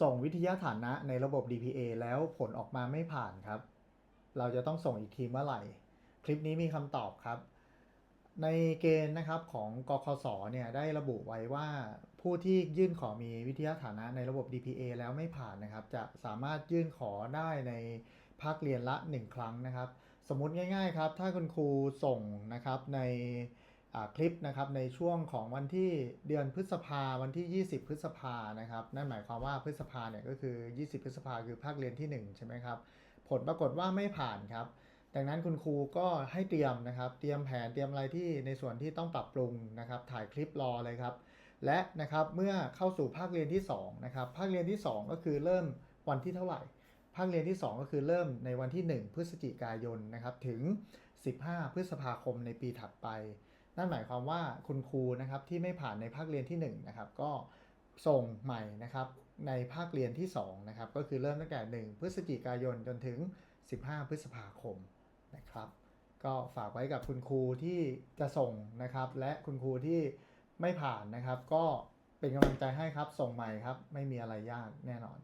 ส่งวิทยาฐานะในระบบ DPA แล้วผลออกมาไม่ผ่านครับ เราจะต้องส่งอีกทีเมื่อไหร่ คลิปนี้มีคำตอบครับ ในเกณฑ์นะครับของกคสเนี่ยได้ระบุไว้ว่าผู้ที่ยื่นขอมีวิทยาฐานะในระบบ DPA แล้วไม่ผ่านนะครับ จะสามารถยื่นขอได้ในภาคเรียนละ 1 ครั้งนะครับ สมมติง่าย ๆ ครับ ถ้าคุณครูส่งนะครับใน คลิปนะครับในช่วงของวันที่เดือนพฤษภาวันที่ 20 พฤษภานะครับ นั่นหมายความว่าพฤษภาเนี่ยก็คือ 20 พฤษภาคือภาคเรียนที่ 1 ใช่ไหมครับ ผลปรากฏว่าไม่ผ่านครับดังนั้นคุณครูก็ให้เตรียมนะครับเตรียมแผนเตรียมอะไรที่ในส่วนที่ต้องปรับปรุงนะครับถ่ายคลิปรอเลยครับ และนะครับเมื่อเข้าสู่ภาคเรียนที่2นะครับภาคเรียนที่ 2 ก็คือเริ่มวันที่เท่าไหร่ ภาคเรียนที่ 2 ก็คือเริ่มในวันที่ 1 พฤศจิกายนนะครับถึง 15 พฤษภาคมในปีถัดไป นั่นหมายความว่าคุณครูนะครับที่ไม่ผ่านในภาคเรียนที่1นะครับก็ส่งใหม่นะครับในภาคเรียนที่2นะครับก็คือเริ่มตั้งแต่ 1 พฤศจิกายนจนถึง 15 พฤษภาคมนะครับก็ฝากไว้กับคุณครูที่จะส่งนะครับและคุณครูที่ไม่ผ่านนะครับ ก็เป็นกำลังใจให้ครับส่งใหม่ครับไม่มีอะไรยากแน่นอน